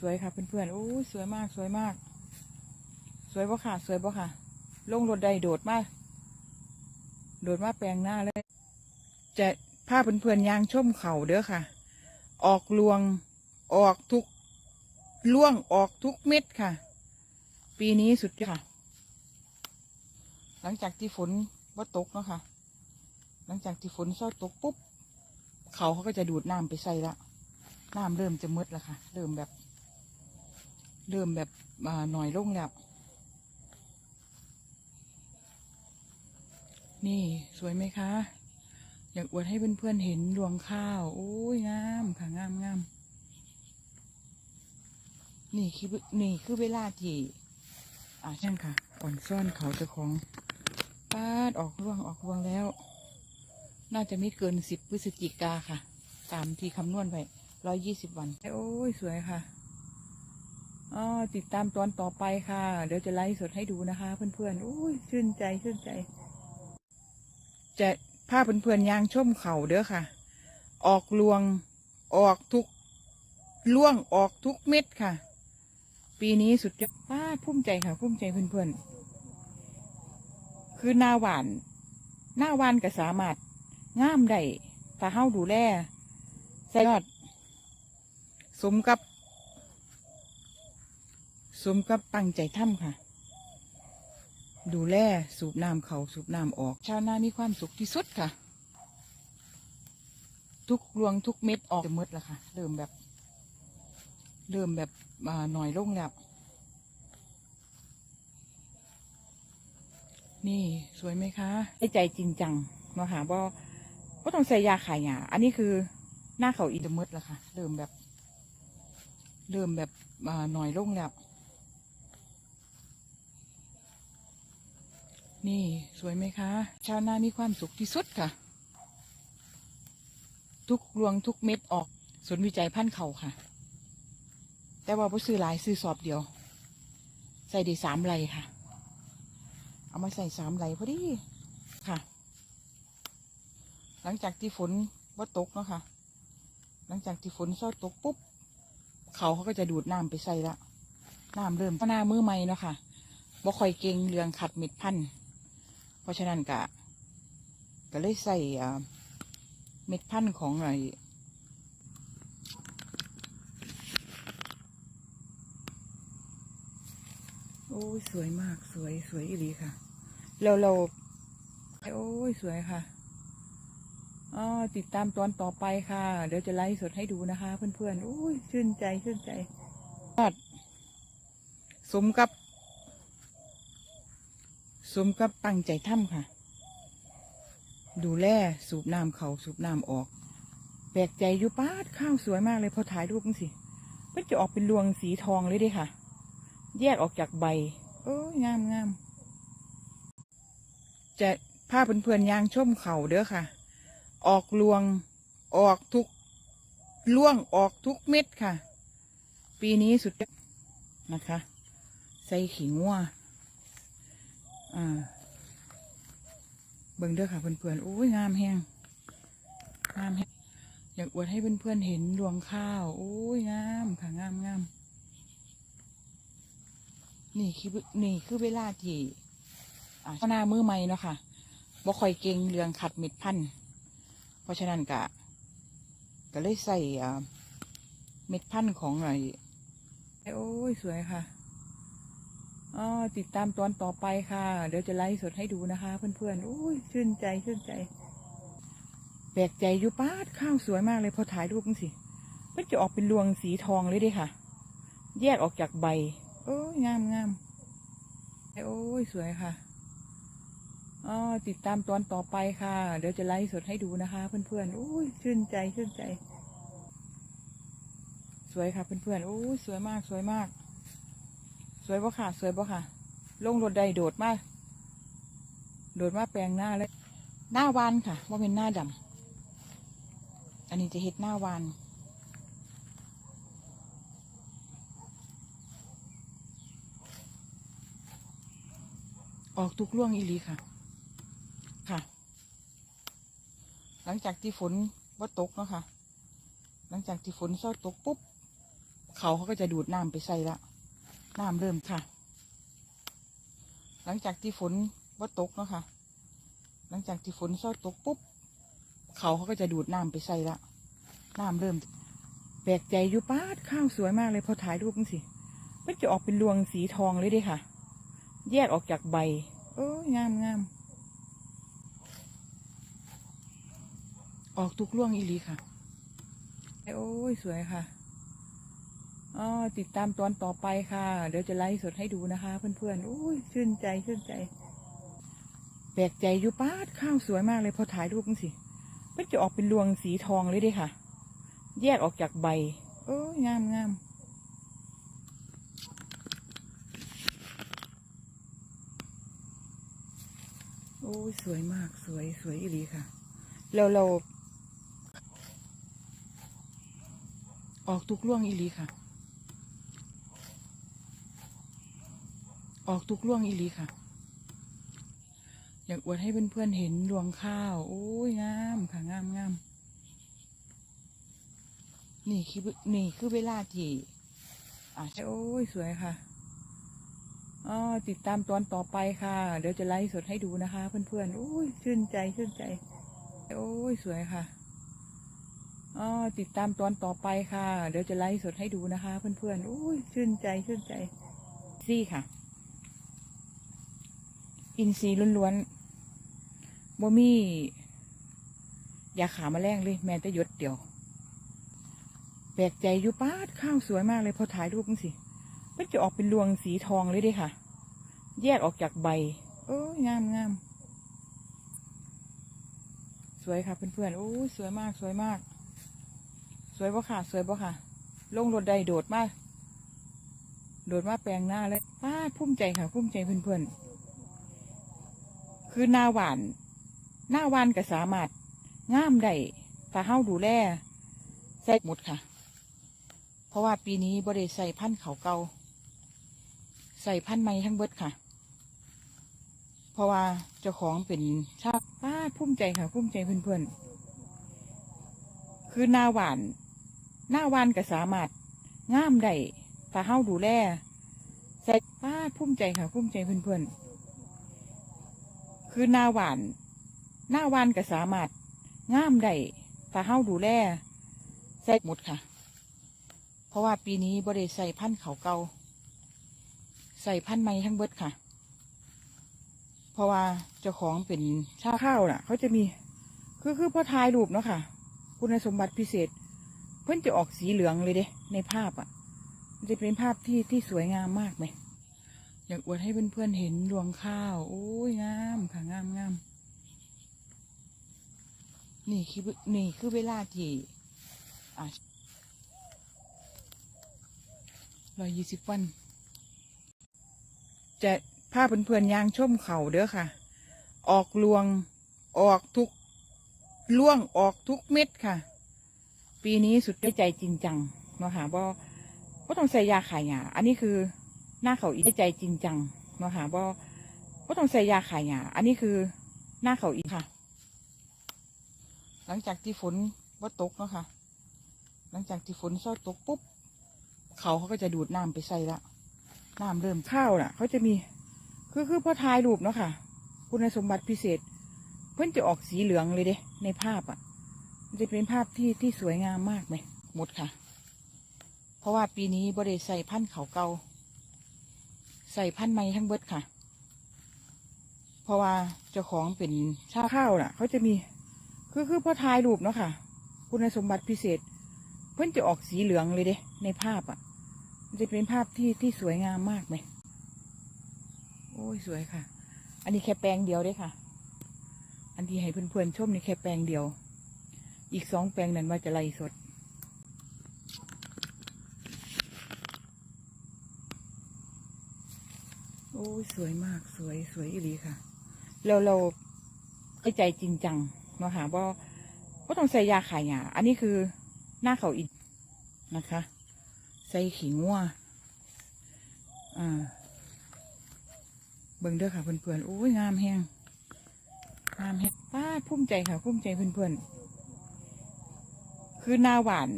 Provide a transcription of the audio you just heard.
สวยค่ะเพื่อนๆโอ้ยสวยมากสวยมาก สวยปะค่ะ สวยปะค่ะ ลงรถใดโดดมาก โดดมาแปลงหน้าเลย จะพาเพื่อนๆยางชมเขาเด้อค่ะ ออกลวงออกทุกล่วงออกทุกเม็ดค่ะ ปีนี้สุดยอดค่ะ หลังจากที่ฝนว่าตกเนาะค่ะ หลังจากที่ฝนเศร้าตกปุ๊บ เขาเขาก็จะดูดน้ำไปใส่ละ น้ำเริ่มจะมืดแล้วค่ะ เริ่มแบบ เริ่มแบบหน่อยลงแล้ว นี่สวยไหมคะ อยากอวดให้เพื่อนๆเห็นรวงข้าว โอ้ยงามค่ะงามงามนี่คือนี่คือเวลาที่ อ่าช่ค่ะ อ่อนซ่อนเขาจ้าของปาดออกร่วงออกรวงแล้ว น่าจะไม่เกินสิบพฤศจิกาค่ะ ตามที่คำนวณไปร้อยยี่สิบวัน โอ้ย สวยค่ะ อ๋อติดตามตอนต่อไปค่ะ เดี๋ยวจะไลฟ์สดให้ดูนะคะ เพื่อนๆโอ้ยชื่นใจชื่นใจ จะพาเพื่อนๆยางชมเขาเด้อค่ะ ออกลวงออกทุกล่วงออกทุกเม็ดค่ะ ปีนี้สุดยอดป้าดภูมิใจค่ะภูมิใจเพื่อนๆคือหน้าหวาน หน้าหวานก็สามารถงามได้ถ้าเฮาดูแลใส่ยอด สมกับ สมกับตั้งใจทำค่ะ ดูแลสูบน้ำเขาสูบน้ำออก ชาวนามีความสุขที่สุดค่ะ ทุกรวงทุกเม็ดออกจะหมดแล้วค่ะ เริ่มแบบ เริ่มแบบหน่อยลงแล้ว นี่สวยไหมคะใใจจริงจังเนาะค่ะว่าก็ต้องใส่ยาขายยาอันนี้คือหน้าเขาอีจะมืดแล้วค่ะ เริ่มแบบ เริ่มแบบหน่อยลงแล้ว นี่สวยไหมคะ ชาวนามีความสุขที่สุดค่ะ ทุกรวงทุกเม็ดออกศูนวิจัยพันธุ์เขาค่ะ แต่ว่าบ่ซื้อหลายซื้อสอบเดียว ใส่ด้สามไรค่ะ เอามาใส่สามไหลพอดีค่ะ หลังจากที่ฝนว่าตกเนาะค่ะ หลังจากที่ฝนเศร้าตกปุ๊บ เขาเขาก็จะดูดน้ำไปใส่ละน้ำเริ่มหน้ามือใหม่เนาะค่ะบ่ค่อยเก่งเรื่องขัดเม็ดพันธุ์ ราะฉะนั้นกะก็เลยใส่เม็ดพันธุ์ของไอ้โอ้ยสวยมากสวยสวยอีหลีค่ะ เราเราโอ้ยสวยค่ะอ๋อติดตามตอนต่อไปค่ะ เดี๋ยวจะไลฟ์สดให้ดูนะคะ เพื่อนๆโอ้ยชื่นใจชื่นใจสมกับ มกับตั้งใจทำค่ะ ดูแลสูบน้ำเขาสูบน้ำออก แปลกใจอยู่ป้าดข้าวสวยมากเลยพอถ่ายรูปนี่สิมันจะออกเป็นรวงสีทองเลยดิค่ะ แยกออกจากใบโอ้ยงามงามจะพาเพื่อนๆยางชมเขาเด้อค่ะ ออกลวงออกทุกล่วงออกทุกเม็ดค่ะ ปีนี้สุดนะคะ ใส่ขิงวัว อ่า เบิ่งเด้อค่ะเพื่อนๆโอ้ยงามแฮงงามแฮงอยากอวดให้เพื่อนๆเห็นรวงข้าว โอ้ยงามค่ะงามงามนี่คือนี่คือเวลาที่อ่าชาวนามือใหม่เนาะค่ะบ่ค่อยเก่งเรื่องขัดเม็ดพันธุ์เพราะฉะนั้นกะก็เลยใส่อ่าเม็ดพันธุ์ของไอ้โอ้ย สวยค่ะ อ๋อติดตามตอนต่อไปค่ะ เดี๋ยวจะไลฟ์สดให้ดูนะคะ เพื่อนๆโอ้ยชื่นใจชื่นใจ แปลกใจอยู่ป้าดข้าวสวยมากเลยพอถ่ายรูปนี่สิ มันจะออกเป็นรวงสีทองเลยดิค่ะ แยกออกจากใบ โอ้ยงามงามโอ้ยสวยค่ะอ๋อติดตามตอนต่อไปค่ะ เดี๋ยวจะไลฟ์สดให้ดูนะคะ เพื่อนๆโอ้ยชื่นใจชื่นใจ สวยค่ะเพื่อนๆโอ้ยสวยมากสวยมาก สวยปะค่ะ สวยปะค่ะ ลงรถใดโดดมากโดดมาแปลงหน้าเลย หน้าวานค่ะว่าเป็นหน้าดำอันนี้จะเห็ดหน้าวานออกทุกล่วงอีหลีค่ะ ค่ะ หลังจากที่ฝนว่าตกเนาะค่ะ หลังจากที่ฝนเศร้าตกปุ๊บ เขาเขาก็จะดูดน้ำไปใส่ละ น้ำเริ่มค่ะ หลังจากที่ฝนว่าตกเนาะค่ะ หลังจากที่ฝนเศร้าตกปุ๊บ เขาเขาก็จะดูดน้ำไปใส่ละ น้ำเริ่ม แปลกใจอยู่ป้าดข้าวสวยมากเลยพอถ่ายรูปนี่สิ มันจะออกเป็นรวงสีทองเลยด้ค่ะ แยกออกจากใบโอ้ยงามงามออกทุกร่วงอีหลีค่ะ โอ้ย สวยค่ะ อ๋อติดตามตอนต่อไปค่ะ เดี๋ยวจะไลฟ์สดให้ดูนะคะ เพื่อนๆโอ้ยชื่นใจชื่นใจ แปลกใจอยู่ป้าข้าวสวยมากเลยพอถ่ายรูปนี่สิ มันจะออกเป็นรวงสีทองเลยด้ค่ะ แยกออกจากใบโอ้ยงามงามโอ้ยสวยมากสวยสวยอีหลีค่ะ เราเรา ออกทุกร่วงอีหลีค่ะ ออกทุกร่วงอีหลีค่ะ อยากอวดให้เพื่อนๆเห็นรวงข้าว โอ้ยงามค่ะงามงามนี่คือนี่คือเวลาที่อะโอ้ยสวยค่ะอ๋อติดตามตอนต่อไปค่ะ เดี๋ยวจะไลฟ์สดให้ดูนะคะ เพื่อนๆโอ้ยชื่นใจชื่นใจ โอ้ยสวยค่ะอ๋อติดตามตอนต่อไปค่ะ เดี๋ยวจะไลฟ์สดให้ดูนะคะ เพื่อนๆโอ้ยชื่นใจชื่นใจซี่ค่ะ อินทรีย์ล้วนๆบ่มียาขามาแรงเลย แม้แต่ยดเดียว แปลกใจอยู่ป้าดข้าวสวยมากเลยพอถ่ายรูปนี่สิ มันจะออกเป็นรวงสีทองเลยด้ค่ะ แยกออกจากใบโอ้ยงามงามสวยค่ะเพื่อนๆโอ้สวยมากสวยมาก สวยปะค่ะ สวยปะค่ะ ลงรถใดโดดมาก โดดมาแปลงหน้าเลยป้าดภูมิใจค่ะภูมิใจเพื่อนๆ คือหน้าหวาน หน้าหวานก็สามารถงามได้ถ้าเฮาดูแลใส่หมดค่ะ เพราะว่าปีนี้บริใส่พันธุ์เขาเกาใส่พันธุ์ใหม่ทั้งเบิดค่ะ เพราะว่าเจ้าของเป็นชาป้าดภูมิใจค่ะภูมิใจเพื่อนๆ คือหน้าหวาน หน้าหวานก็สามารถงามได้ถ้าเฮาดูแลใส่ป้าดภูมิใจค่ะภูมิใจเพื่อนๆ คือหน้าหวาน หน้าหวานก็สามารถงามได้ถ้าเฮาดูแลใส่หมดค่ะ เพราะว่าปีนี้บริใส่พันธุ์เขาเกาใส่พันธุ์ใหม่ทั้งเบิดค่ะ เพราะว่าเจ้าของเป็นชาข้าวน่ะ เขาจะมีคือคือพอถ่ายรูปเนาะค่ะ คุณสมบัติพิเศษ เพื่อนจะออกสีเหลืองเลยเด้ในภาพอะมันจะเป็นภาพที่ที่สวยงามมากไหมอยากอวดให้เพื่อนๆเห็นรวงข้าว โอ้ยงามค่ะงามงาม นี่คือนี่คือเวลาที่อะร้อยยี่สิบวัน จะพาเพื่อนๆยางชมเขาเด้อค่ะ ออกรวงออกทุกล่วงออกทุกเม็ดค่ะ ปีนี้สุดได้ใจจริงจังเนาะค่ะบ่บ่ต้องใส่ยาขายหยาอันนี้คือหน้าเขาอีกได้ใจจริงจังเนาะค่ะบ่บ่ต้องใส่ยาขายหยาอันนี้คือหน้าเขาอีกค่ะ หลังจากที่ฝนว่าตกเนาะค่ะ หลังจากที่ฝนเศร้ตกปุ๊บ เขาเขาก็จะดูดน้ำไปใส่ละน้ำเริ่มข้าวน่ะ เขาจะมี คือคือพอถ่ายรูปเนาะค่ะ คุณสมบัติพิเศษ เพื่อนจะออกสีเหลืองเลยเด้ ในภาพอะ มันจะเป็นภาพที่ที่สวยงามมากไหมหมดค่ะ เพราะว่าปีนี้บริใส่พันธุ์เขาเกาใส่พันธุ์ใหม่ทั้งเบิดค่ะ เพราะว่าเจ้าของเป็นชาข้าวน่ะ เขาจะมี คือคือพอถ่ายรูปเนาะค่ะ คุณสมบัติพิเศษ เพื่อนจะออกสีเหลืองเลยเด้ ในภาพอะมันจะเป็นภาพที่ที่สวยงามมากไหมโอ้ยสวยค่ะ อันนี้แค่แปลงเดียวเด้ค่ะ อันที่ให้เพื่อนๆชมนี่แค่แปลงเดียว อีกสองแปลงนั้นว่าจะไล่สดโอ้ยสวยมากสวยสวยอีหลีค่ะเราเราให้ใจจริงจัง เนาะค่ะว่าว่าต้องใส่ยาขายหยาอันนี้คือหน้าเขาอีกนะคะ ใส่ขิงงัวอ่าเบิ่งเด้อค่ะเพื่อนๆโอ้ยงามแฮงงามแฮงป้าดภูมิใจค่ะภูมิใจเพื่อนๆคือหน้าหวาน